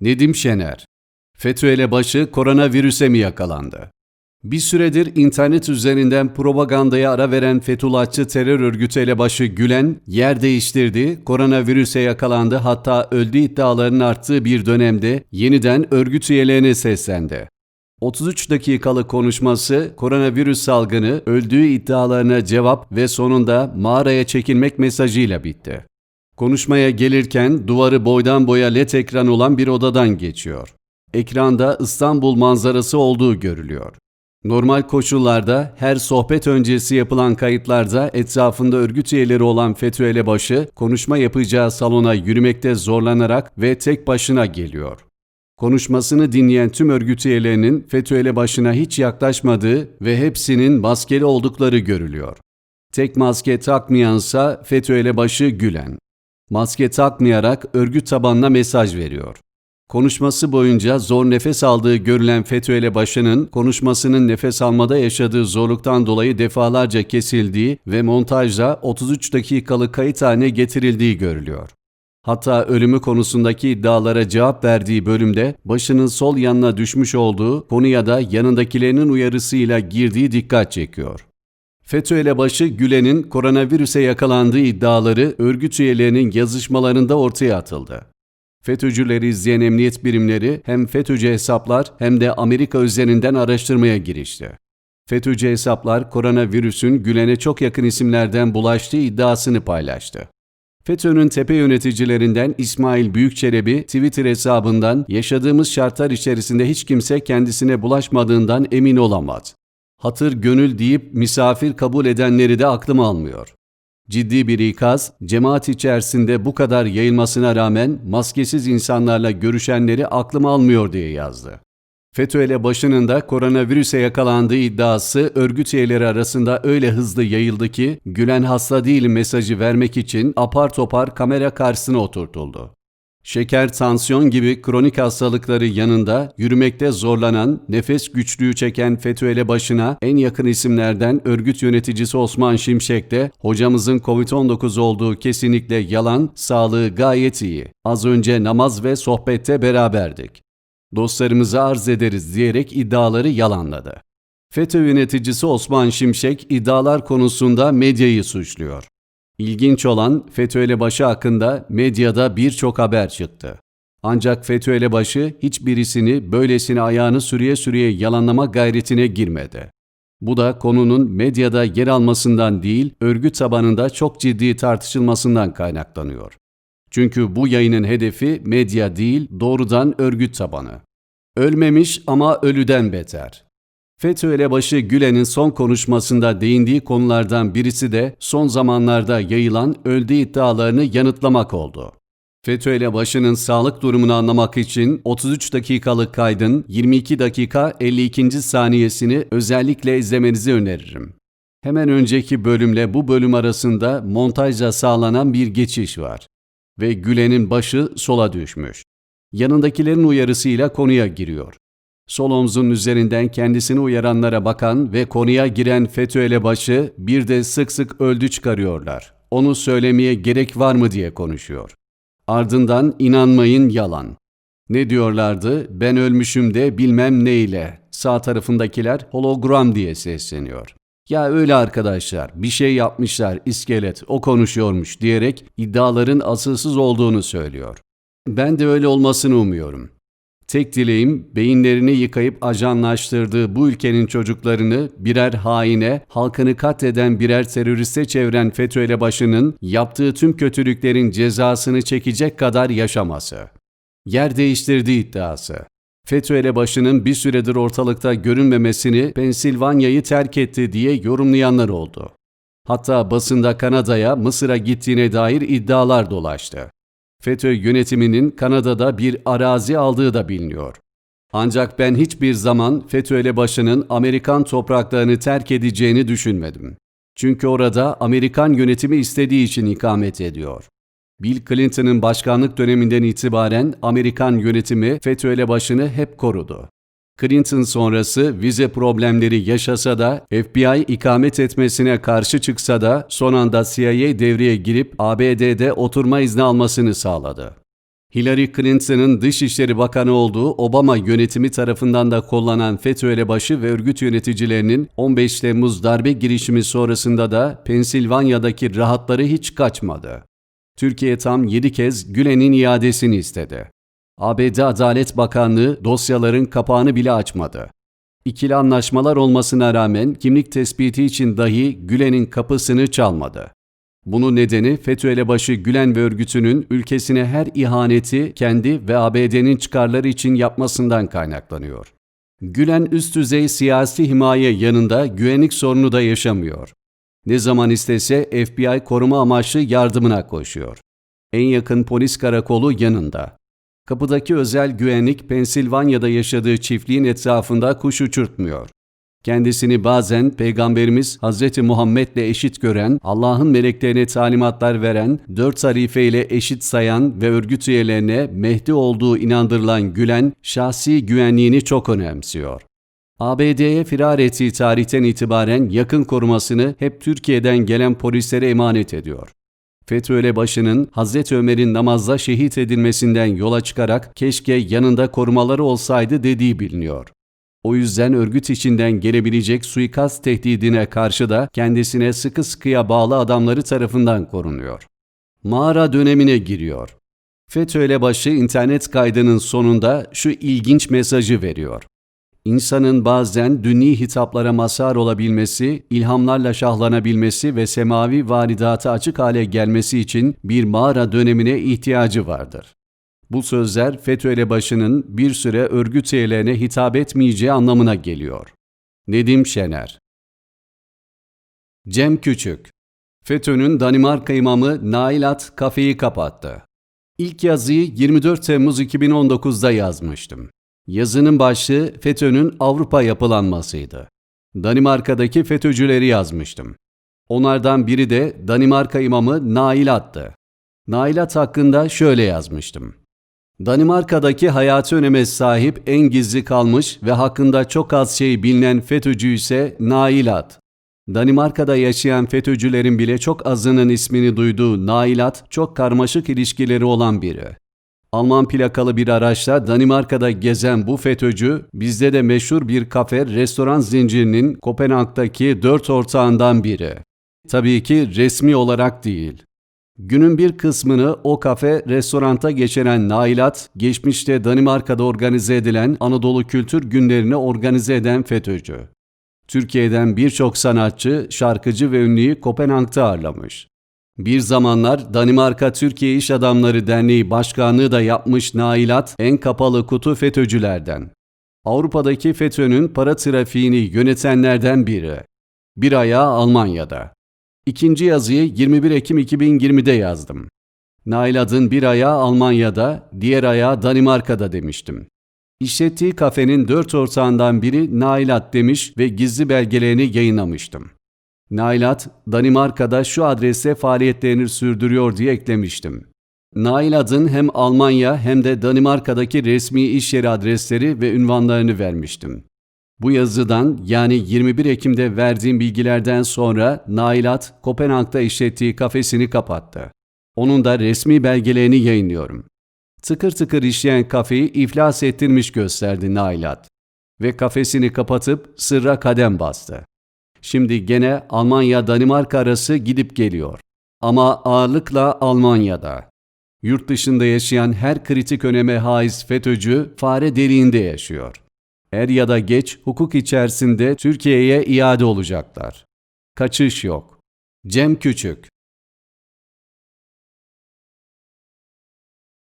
Nedim Şener FETÖ elebaşı koronavirüse mi yakalandı? Bir süredir internet üzerinden propagandaya ara veren Fethullahçı terör örgütü elebaşı Gülen yer değiştirdi, koronavirüse yakalandı hatta öldü iddialarının arttığı bir dönemde yeniden örgüt üyelerine seslendi. 33 dakikalık konuşması koronavirüs salgını öldüğü iddialarına cevap ve sonunda mağaraya çekilmek mesajıyla bitti. Konuşmaya gelirken duvarı boydan boya led ekran olan bir odadan geçiyor. Ekranda İstanbul manzarası olduğu görülüyor. Normal koşullarda her sohbet öncesi yapılan kayıtlarda etrafında örgüt üyeleri olan FETÖ elebaşı konuşma yapacağı salona yürümekte zorlanarak ve tek başına geliyor. Konuşmasını dinleyen tüm örgüt üyelerinin FETÖ elebaşına hiç yaklaşmadığı ve hepsinin maskeli oldukları görülüyor. Tek maske takmayansa FETÖ elebaşı Gülen. Maske takmayarak örgüt tabanına mesaj veriyor. Konuşması boyunca zor nefes aldığı görülen FETÖ elebaşının konuşmasının nefes almada yaşadığı zorluktan dolayı defalarca kesildiği ve montajda 33 dakikalık kayıt haline getirildiği görülüyor. Hatta ölümü konusundaki iddialara cevap verdiği bölümde başının sol yanına düşmüş olduğu konuya da yanındakilerinin uyarısıyla girdiği dikkat çekiyor. FETÖ elebaşı Gülen'in koronavirüse yakalandığı iddiaları örgüt üyelerinin yazışmalarında ortaya atıldı. FETÖ'cüleri izleyen emniyet birimleri hem FETÖ'cü hesaplar hem de Amerika üzerinden araştırmaya girişti. FETÖ'cü hesaplar koronavirüsün Gülen'e çok yakın isimlerden bulaştığı iddiasını paylaştı. FETÖ'nün tepe yöneticilerinden İsmail Büyükçelebi Twitter hesabından yaşadığımız şartlar içerisinde hiç kimse kendisine bulaşmadığından emin olamaz. Hatır gönül deyip misafir kabul edenleri de aklım almıyor. Ciddi bir ikaz, cemaat içerisinde bu kadar yayılmasına rağmen maskesiz insanlarla görüşenleri aklım almıyor diye yazdı. FETÖ ile başının da koronavirüse yakalandığı iddiası örgüt üyeleri arasında öyle hızlı yayıldı ki Gülen hasta değil mesajı vermek için apar topar kamera karşısına oturtuldu. Şeker, tansiyon gibi kronik hastalıkları yanında yürümekte zorlanan, nefes güçlüğü çeken FETÖ ile başına en yakın isimlerden örgüt yöneticisi Osman Şimşek de hocamızın Covid-19 olduğu kesinlikle yalan, sağlığı gayet iyi. Az önce namaz ve sohbette beraberdik. Dostlarımıza arz ederiz diyerek iddiaları yalanladı. FETÖ yöneticisi Osman Şimşek iddialar konusunda medyayı suçluyor. İlginç olan FETÖ elebaşı hakkında medyada birçok haber çıktı. Ancak FETÖ elebaşı hiçbirisini böylesine ayağını sürüye sürüye yalanlama gayretine girmedi. Bu da konunun medyada yer almasından değil, örgüt tabanında çok ciddi tartışılmasından kaynaklanıyor. Çünkü bu yayının hedefi medya değil, doğrudan örgüt tabanı. Ölmemiş ama ölüden beter. FETÖ elebaşı Gülen'in son konuşmasında değindiği konulardan birisi de son zamanlarda yayılan öldü iddialarını yanıtlamak oldu. FETÖ elebaşının sağlık durumunu anlamak için 33 dakikalık kaydın 22 dakika 52. saniyesini özellikle izlemenizi öneririm. Hemen önceki bölümle bu bölüm arasında montajla sağlanan bir geçiş var ve Gülen'in başı sola düşmüş. Yanındakilerin uyarısıyla konuya giriyor. Sol omzun üzerinden kendisini uyaranlara bakan ve konuya giren FETÖ elebaşı bir de sık sık öldü çıkarıyorlar. Onu söylemeye gerek var mı diye konuşuyor. Ardından inanmayın yalan. Ne diyorlardı? Ben ölmüşüm de bilmem neyle. Sağ tarafındakiler hologram diye sesleniyor. Ya öyle arkadaşlar bir şey yapmışlar iskelet o konuşuyormuş diyerek iddiaların asılsız olduğunu söylüyor. Ben de öyle olmasını umuyorum. Tek dileğim beyinlerini yıkayıp ajanlaştırdığı bu ülkenin çocuklarını birer haine, halkını katleden birer teröriste çeviren FETÖ elebaşının yaptığı tüm kötülüklerin cezasını çekecek kadar yaşaması. Yer değiştirdiği iddiası. FETÖ elebaşının bir süredir ortalıkta görünmemesini Pensilvanya'yı terk etti diye yorumlayanlar oldu. Hatta basında Kanada'ya, Mısır'a gittiğine dair iddialar dolaştı. FETÖ yönetiminin Kanada'da bir arazi aldığı da biliniyor. Ancak ben hiçbir zaman FETÖ elebaşının Amerikan topraklarını terk edeceğini düşünmedim. Çünkü orada Amerikan yönetimi istediği için ikamet ediyor. Bill Clinton'ın başkanlık döneminden itibaren Amerikan yönetimi FETÖ elebaşını hep korudu. Clinton sonrası vize problemleri yaşasa da FBI ikamet etmesine karşı çıksa da son anda CIA devreye girip ABD'de oturma izni almasını sağladı. Hillary Clinton'ın Dışişleri Bakanı olduğu Obama yönetimi tarafından da kollanan FETÖ elebaşı ve örgüt yöneticilerinin 15 Temmuz darbe girişimi sonrasında da Pensilvanya'daki rahatları hiç kaçmadı. Türkiye tam 7 kez Gülen'in iadesini istedi. ABD Adalet Bakanlığı dosyaların kapağını bile açmadı. İkili anlaşmalar olmasına rağmen kimlik tespiti için dahi Gülen'in kapısını çalmadı. Bunun nedeni FETÖ elebaşı Gülen ve örgütünün ülkesine her ihaneti kendi ve ABD'nin çıkarları için yapmasından kaynaklanıyor. Gülen üst düzey siyasi himaye yanında güvenlik sorunu da yaşamıyor. Ne zaman istese FBI koruma amaçlı yardımına koşuyor. En yakın polis karakolu yanında. Kapıdaki özel güvenlik Pensilvanya'da yaşadığı çiftliğin etrafında kuş uçurtmuyor. Kendisini bazen Peygamberimiz Hz. Muhammed'le eşit gören, Allah'ın meleklerine talimatlar veren, dört harife ile eşit sayan ve örgüt üyelerine Mehdi olduğu inandırılan Gülen, şahsi güvenliğini çok önemsiyor. ABD'ye firar ettiği tarihten itibaren yakın korumasını hep Türkiye'den gelen polislere emanet ediyor. FETÖ başının Hazreti Ömer'in namazda şehit edilmesinden yola çıkarak keşke yanında korumaları olsaydı dediği biliniyor. O yüzden örgüt içinden gelebilecek suikast tehdidine karşı da kendisine sıkı sıkıya bağlı adamları tarafından korunuyor. Mağara dönemine giriyor. FETÖ başı internet kaydının sonunda şu ilginç mesajı veriyor. İnsanın bazen dünni hitaplara mazhar olabilmesi, ilhamlarla şahlanabilmesi ve semavi varidatı açık hale gelmesi için bir mağara dönemine ihtiyacı vardır. Bu sözler FETÖ elebaşının bir süre örgüt üyelerine hitap etmeyeceği anlamına geliyor. Nedim Şener Cem Küçük FETÖ'nün Danimarka imamı Nailat kafeyi kapattı. İlk yazıyı 24 Temmuz 2019'da yazmıştım. Yazının başlığı FETÖ'nün Avrupa yapılanmasıydı. Danimarka'daki FETÖ'cüleri yazmıştım. Onlardan biri de Danimarka imamı Nailat'tı. Nailat hakkında şöyle yazmıştım. Danimarka'daki hayatı öneme sahip en gizli kalmış ve hakkında çok az şey bilinen FETÖ'cü ise Nailat. Danimarka'da yaşayan FETÖ'cülerin bile çok azının ismini duyduğu Nailat, çok karmaşık ilişkileri olan biri. Alman plakalı bir araçla Danimarka'da gezen bu FETÖ'cü, bizde de meşhur bir kafe restoran zincirinin Kopenhag'daki dört ortağından biri. Tabii ki resmi olarak değil. Günün bir kısmını o kafe restoranta geçiren Nailat, geçmişte Danimarka'da organize edilen Anadolu Kültür Günlerini organize eden FETÖ'cü. Türkiye'den birçok sanatçı, şarkıcı ve ünlüyü Kopenhag'da ağırlamış. Bir zamanlar Danimarka Türkiye İş Adamları Derneği Başkanlığı da yapmış Nailat en kapalı kutu FETÖ'cülerden. Avrupa'daki FETÖ'nün para trafiğini yönetenlerden biri. Bir ayağı Almanya'da. İkinci yazıyı 21 Ekim 2020'de yazdım. Nailad'ın bir ayağı Almanya'da, diğer ayağı Danimarka'da demiştim. İşlettiği kafenin dört ortağından biri Nailat demiş ve gizli belgelerini yayınlamıştım. Nailat, Danimarka'da şu adrese faaliyetlerini sürdürüyor diye eklemiştim. Nailat'ın hem Almanya hem de Danimarka'daki resmi iş yeri adresleri ve ünvanlarını vermiştim. Bu yazıdan yani 21 Ekim'de verdiğim bilgilerden sonra Nailat, Kopenhag'da işlettiği kafesini kapattı. Onun da resmi belgelerini yayınlıyorum. Tıkır tıkır işleyen kafeyi iflas ettirmiş gösterdi Nailat. Ve kafesini kapatıp sırra kadem bastı. Şimdi gene Almanya-Danimarka arası gidip geliyor. Ama ağırlıkla Almanya'da. Yurt dışında yaşayan her kritik öneme haiz FETÖ'cü fare deliğinde yaşıyor. Er ya da geç hukuk içerisinde Türkiye'ye iade olacaklar. Kaçış yok. Cem Küçük